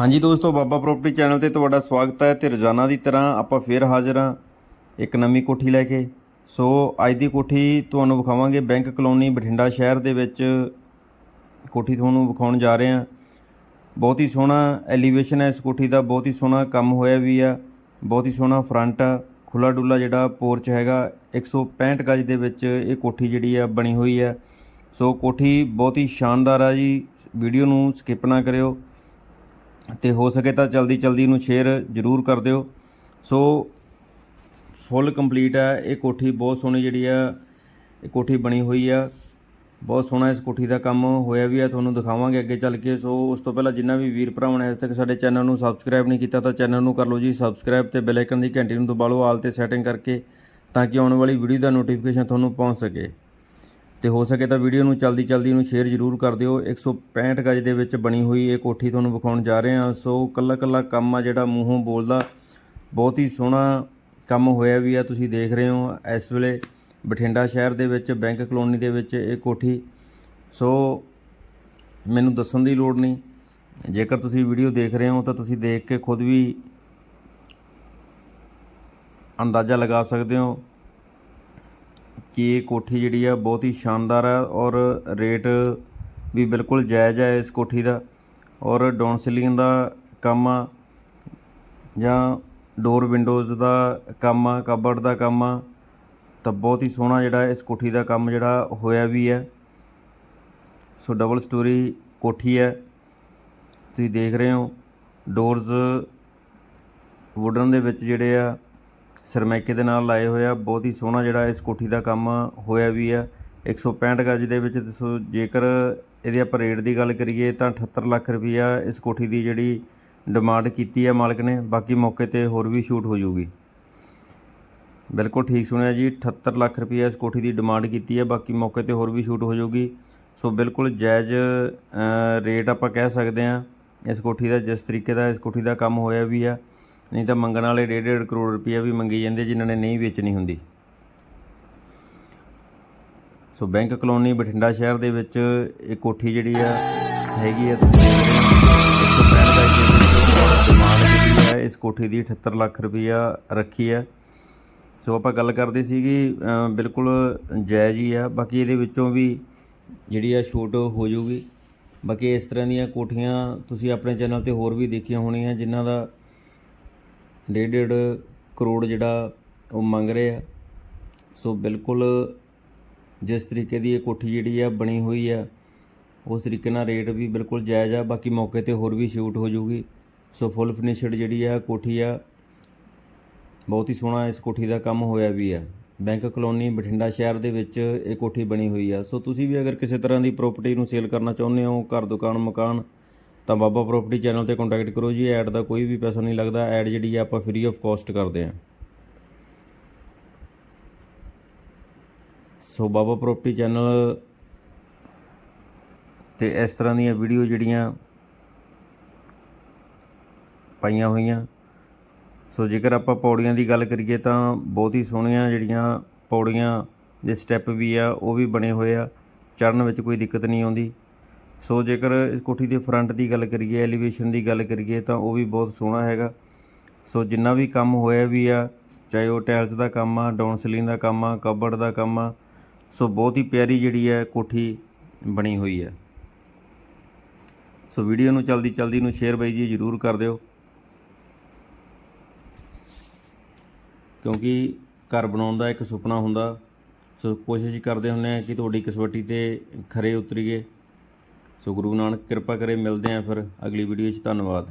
ਹਾਂਜੀ ਦੋਸਤੋ, ਬਾਬਾ property channel ਤੇ ਤੁਹਾਡਾ ਸਵਾਗਤ ਹੈ ਤੇ ਰੋਜ਼ਾਨਾ ਦੀ ਤਰ੍ਹਾਂ ਆਪਾਂ ਫੇਰ ਹਾਜ਼ਰ ਹਾਂ ਇੱਕ ਨਵੀਂ ਕੋਠੀ ਲੈ ਕੇ। ਸੋ ਅੱਜ ਦੀ ਕੋਠੀ ਤੁਹਾਨੂੰ ਵਿਖਾਵਾਂਗੇ ਬੈਂਕ ਕਲੋਨੀ ਬਠਿੰਡਾ ਸ਼ਹਿਰ ਦੇ ਵਿੱਚ। ਕੋਠੀ ਤੁਹਾਨੂੰ ਵਿਖਾਉਣ ਜਾ ਰਹੇ ਹਾਂ। ਬਹੁਤ ਹੀ ਸੋਹਣਾ ਐਲੀਵੇਸ਼ਨ ਹੈ ਇਸ ਕੋਠੀ ਦਾ, ਬਹੁਤ ਹੀ ਸੋਹਣਾ ਕੰਮ ਹੋਇਆ ਵੀ ਆ, ਬਹੁਤ ਹੀ ਸੋਹਣਾ ਫਰੰਟ ਆ ਖੁੱਲਾ ਡੁੱਲਾ ਜਿਹੜਾ ਪੋਰਚ ਹੈਗਾ 165 ਗਜ ਦੇ ਵਿੱਚ ਇਹ ਕੋਠੀ ਜਿਹੜੀ ਆ ਬਣੀ ਹੋਈ ਆ। ਸੋ ਕੋਠੀ ਬਹੁਤ ਹੀ ਸ਼ਾਨਦਾਰ ਆ ਜੀ, ਵੀਡੀਓ ਨੂੰ ਸਕਿਪ ਨਾ ਕਰਿਓ। ਤੇ ਹੋ ਸਕੇ ਤਾਂ ਜਲਦੀ ਜਲਦੀ ਨੂੰ ਸ਼ੇਅਰ ਜ਼ਰੂਰ ਕਰ ਦਿਓ। ਸੋ ਫੁੱਲ ਕੰਪਲੀਟ ਹੈ। ਇਹ ਕੋਠੀ ਬਹੁਤ ਸੋਹਣੀ ਜਿਹੜੀ ਆ, ਇਹ ਕੋਠੀ ਬਣੀ ਹੋਈ ਆ। ਬਹੁਤ ਸੋਹਣਾ ਇਸ ਕੋਠੀ ਦਾ ਕੰਮ ਹੋਇਆ ਵੀ ਆ, ਤੁਹਾਨੂੰ ਦਿਖਾਵਾਂਗੇ ਅੱਗੇ ਚੱਲ ਕੇ। ਸੋ, ਉਸ ਤੋਂ ਪਹਿਲਾਂ ਜਿੰਨਾ ਵੀ ਵੀਰ ਭਰਾਵਾਂ ਨੇ ਅਜੇ ਤੱਕ ਸਾਡੇ ਚੈਨਲ ਨੂੰ ਸਬਸਕ੍ਰਾਈਬ ਨਹੀਂ ਕੀਤਾ ਤਾਂ ਚੈਨਲ ਨੂੰ ਕਰ ਲਓ ਜੀ। ਸਬਸਕ੍ਰਾਈਬ ਤੇ ਬੈਲ ਆਈਕਨ ਦੀ ਘੰਟੀ ਨੂੰ ਦਬਾ ਲਓ ਆਲ ਤੇ ਸੈਟਿੰਗ ਕਰਕੇ ਤਾਂ ਕਿ ਆਉਣ ਵਾਲੀ ਵੀਡੀਓ ਦਾ ਨੋਟੀਫਿਕੇਸ਼ਨ ਤੁਹਾਨੂੰ ਪਹੁੰਚ ਸਕੇ। ਤੇ ਹੋ ਸਕੇ ਤਾਂ ਵੀਡੀਓ ਨੂੰ ਜਲਦੀ ਜਲਦੀ ਨੂੰ ਸ਼ੇਅਰ ਜ਼ਰੂਰ ਕਰ ਦਿਓ। 165 ਗਜ ਦੇ ਵਿੱਚ ਬਣੀ ਹੋਈ ਇਹ ਕੋਠੀ ਤੁਹਾਨੂੰ ਵਿਖਾਉਣ ਜਾ ਰਹੇ ਹਾਂ। ਸੋ ਕੱਲਾ ਕੱਲਾ ਕੰਮ ਆ ਜਿਹੜਾ ਮੂੰਹੋਂ ਬੋਲਦਾ। ਬਹੁਤ ਹੀ ਸੋਹਣਾ ਕੰਮ ਹੋਇਆ ਵੀ ਆ, ਤੁਸੀਂ ਦੇਖ ਰਹੇ ਹੋ। ਇਸ ਵੇਲੇ ਬਠਿੰਡਾ ਸ਼ਹਿਰ ਦੇ ਵਿੱਚ, ਬੈਂਕ ਕਲੋਨੀ ਦੇ ਵਿੱਚ ਇਹ ਕੋਠੀ। ਸੋ ਮੈਨੂੰ ਦੱਸਣ ਦੀ ਲੋੜ ਨਹੀਂ। ਜੇਕਰ ਤੁਸੀਂ ਵੀਡੀਓ ਦੇਖ ਰਹੇ ਹੋ ਤਾਂ ਤੁਸੀਂ ਦੇਖ ਕੇ ਖੁਦ ਵੀ ਅੰਦਾਜ਼ਾ ਲਗਾ ਸਕਦੇ ਹੋ। ਕਿ ਇਹ ਕੋਠੀ ਜਿਹੜੀ ਆ ਬਹੁਤ ਹੀ ਸ਼ਾਨਦਾਰ ਆ ਔਰ ਰੇਟ ਵੀ ਬਿਲਕੁਲ ਜਾਇਜ਼ ਹੈ ਇਸ ਕੋਠੀ ਦਾ ਔਰ ਡਾਊਨ ਸੀਲਿੰਗ ਦਾ ਕੰਮ ਆ ਜਾਂ ਡੋਰ ਵਿੰਡੋਜ਼ ਦਾ ਕੰਮ ਆ ਕਬਰਡ ਦਾ ਕੰਮ ਆ, ਤਾਂ ਬਹੁਤ ਹੀ ਸੋਹਣਾ ਜਿਹੜਾ ਇਸ ਕੋਠੀ ਦਾ ਕੰਮ ਜਿਹੜਾ ਹੋਇਆ ਵੀ ਹੈ ਸੋ ਡਬਲ ਸਟੋਰੀ ਕੋਠੀ ਹੈ ਤੁਸੀਂ ਦੇਖ ਰਹੇ ਹੋ ਡੋਰਸ ਵੁਡਨ ਦੇ ਵਿੱਚ ਜਿਹੜੇ ਆ ਸਰਮੈਕੇ ਦੇ ਨਾਲ ਲਾਏ ਹੋਏ ਆ। ਬਹੁਤ ਹੀ ਸੋਹਣਾ ਜਿਹੜਾ ਇਸ ਕੋਠੀ ਦਾ ਕੰਮ ਹੋਇਆ ਵੀ ਆ। 165 ਗਜ ਦੇ ਵਿੱਚ ਤੇ ਸੋ ਜੇਕਰ ਇਹਦੇ ਆਪਾਂ ਰੇਟ ਦੀ ਗੱਲ ਕਰੀਏ ਤਾਂ 78 ਲੱਖ ਰੁਪਈਆ ਇਸ ਕੋਠੀ ਦੀ ਜਿਹੜੀ ਡਿਮਾਂਡ ਕੀਤੀ ਹੈ ਮਾਲਕ ਨੇ। ਬਾਕੀ ਮੌਕੇ ਤੇ ਹੋਰ ਵੀ ਸ਼ੂਟ ਹੋ ਜਾਊਗੀ ਬਿਲਕੁਲ ਠੀਕ ਸੁਣਿਆ ਜੀ। 78 ਲੱਖ ਰੁਪਈਆ ਇਸ ਕੋਠੀ ਦੀ ਡਿਮਾਂਡ ਕੀਤੀ ਹੈ ਬਾਕੀ ਮੌਕੇ ਤੇ ਹੋਰ ਵੀ ਸ਼ੂਟ ਹੋ ਜਾਊਗੀ ਸੋ ਬਿਲਕੁਲ ਜਾਇਜ਼ ਰੇਟ ਆਪਾਂ ਕਹਿ ਸਕਦੇ ਹਾਂ ਇਸ ਕੋਠੀ ਦਾ ਜਿਸ ਤਰੀਕੇ ਦਾ ਇਸ ਕੋਠੀ ਦਾ ਕੰਮ ਹੋਇਆ ਵੀ ਆ। ਨਹੀਂ ਤਾਂ ਮੰਗਣ ਵਾਲੇ 1.5 ਕਰੋੜ ਰੁਪਈਆ ਵੀ ਮੰਗੀ ਜਾਂਦੇ ਜਿਨ੍ਹਾਂ ਨੇ ਨਹੀਂ ਵੇਚਣੀ ਹੁੰਦੀ। ਸੋ ਬੈਂਕ ਕਲੋਨੀ ਬਠਿੰਡਾ ਸ਼ਹਿਰ ਦੇ ਵਿੱਚ ਇਹ ਕੋਠੀ ਜਿਹੜੀ ਆ, ਹੈਗੀ ਆ ਇਸ ਕੋਠੀ ਦੀ 78 ਲੱਖ ਰੁਪਈਆ ਰੱਖੀ ਹੈ ਸੋ ਆਪਾਂ ਗੱਲ ਕਰਦੇ ਸੀਗੀ ਬਿਲਕੁਲ ਜਾਇਜ਼ ਹੀ ਆ। ਬਾਕੀ ਇਹਦੇ ਵਿੱਚੋਂ ਵੀ ਜਿਹੜੀ ਆ ਛੋਟ ਹੋ ਜਾਊਗੀ। ਬਾਕੀ ਇਸ ਤਰ੍ਹਾਂ ਦੀਆਂ ਕੋਠੀਆਂ ਤੁਸੀਂ ਆਪਣੇ ਚੈਨਲ ਤੇ ਹੋਰ ਵੀ ਦੇਖੀਆਂ ਹੋਣੀਆਂ, ਜਿਨ੍ਹਾਂ ਦਾ ਡੇਢ ਡੇਢ ਕਰੋੜ ਜਿਹੜਾ ਉਹ ਮੰਗ ਰਹੇ ਆ। ਸੋ ਬਿਲਕੁਲ ਜਿਸ ਤਰੀਕੇ ਦੀ ਇਹ ਕੋਠੀ ਜਿਹੜੀ ਆ ਬਣੀ ਹੋਈ ਆ, ਉਸ ਤਰੀਕੇ ਨਾਲ ਰੇਟ ਵੀ ਬਿਲਕੁਲ ਜਾਇਜ਼ ਆ। ਬਾਕੀ ਮੌਕੇ ਤੇ ਹੋਰ ਵੀ ਸ਼ੂਟ ਹੋ ਜਾਊਗੀ ਸੋ ਫੁੱਲ ਫਿਨਿਸ਼ਡ ਜਿਹੜੀ ਆ ਕੋਠੀ ਆ, ਬਹੁਤ ਹੀ ਸੋਹਣਾ ਇਸ ਕੋਠੀ ਦਾ ਕੰਮ ਹੋਇਆ ਵੀ ਆ। ਬੈਂਕ ਕਲੋਨੀ ਬਠਿੰਡਾ ਸ਼ਹਿਰ ਦੇ ਵਿੱਚ ਇਹ ਕੋਠੀ ਬਣੀ ਹੋਈ ਆ। ਸੋ ਤੁਸੀਂ ਵੀ ਅਗਰ ਕਿਸੇ ਤਰ੍ਹਾਂ ਦੀ ਪ੍ਰਾਪਰਟੀ ਨੂੰ ਸੇਲ ਕਰਨਾ ਚਾਹੁੰਦੇ ਹੋ, ਘਰ ਦੁਕਾਨ, ਮਕਾਨ ਤਾਂ ਬਾਬਾ ਪ੍ਰਾਪਰਟੀ ਚੈਨਲ ਤੇ ਕੰਟੈਕਟ ਕਰੋ ਜੀ ਐਡ ਦਾ ਕੋਈ ਵੀ ਪੈਸਾ ਨਹੀਂ ਲੱਗਦਾ ਐਡ ਜਿਹੜੀ ਆ ਆਪਾਂ ਫ੍ਰੀ ਆਫ ਕਾਸਟ ਕਰਦੇ ਹਾਂ ਸੋ ਬਾਬਾ ਪ੍ਰਾਪਰਟੀ ਚੈਨਲ ਤੇ ਇਸ ਤਰ੍ਹਾਂ ਦੀਆਂ ਵੀਡੀਓ ਜਿਹੜੀਆਂ ਪਾਈਆਂ ਹੋਈਆਂ। ਸੋ ਜੇਕਰ ਆਪਾਂ ਪੌੜੀਆਂ ਦੀ ਗੱਲ ਕਰੀਏ ਤਾਂ ਬਹੁਤ ਹੀ ਸੋਹਣੀਆਂ ਜਿਹੜੀਆਂ ਪੌੜੀਆਂ ਦੇ ਸਟੈਪ ਵੀ ਆ, ਉਹ ਵੀ ਬਣੇ ਹੋਏ ਆ। ਚੜ੍ਹਨ ਵਿੱਚ ਕੋਈ ਦਿੱਕਤ ਨਹੀਂ ਆਉਂਦੀ। ਸੋ ਜੇਕਰ ਇਸ ਕੋਠੀ ਦੇ ਫਰੰਟ ਦੀ ਗੱਲ ਕਰੀਏ ਐਲੀਵੇਸ਼ਨ ਦੀ ਗੱਲ ਕਰੀਏ, ਤਾਂ ਉਹ ਵੀ ਬਹੁਤ ਸੋਹਣਾ ਹੈਗਾ। ਸੋ ਜਿੰਨਾ ਵੀ ਕੰਮ ਹੋਇਆ ਵੀ ਆ, ਚਾਹੇ ਉਹ ਟਾਇਲਸ ਦਾ ਕੰਮ ਆ ਡਾਊਨ ਸੀਲਿੰਗ ਦਾ ਕੰਮ ਆ ਕਬੜ ਦਾ ਕੰਮ ਆ, ਸੋ ਬਹੁਤ ਹੀ ਪਿਆਰੀ ਜਿਹੜੀ ਹੈ ਕੋਠੀ ਬਣੀ ਹੋਈ ਹੈ ਸੋ ਵੀਡੀਓ ਨੂੰ ਜਲਦੀ ਜਲਦੀ ਨੂੰ ਸ਼ੇਅਰ ਬਾਈ ਜੀ ਜਰੂਰ ਕਰ ਦਿਓ। ਕਿਉਂਕਿ ਘਰ ਬਣਾਉਣ ਦਾ ਇੱਕ ਸੁਪਨਾ ਹੁੰਦਾ। ਸੋ ਕੋਸ਼ਿਸ਼ ਕਰਦੇ ਹੁੰਦੇ ਆ ਕਿ ਤੁਹਾਡੀ ਕਸਵੱਟੀ ਤੇ ਖਰੇ ਉਤਰੀਏ। ਸੋ ਗੁਰੂ ਨਾਨਕ ਕਿਰਪਾ ਕਰੇ ਮਿਲਦੇ ਆ ਫਿਰ ਅਗਲੀ ਵੀਡੀਓ 'ਚ ਧੰਨਵਾਦ।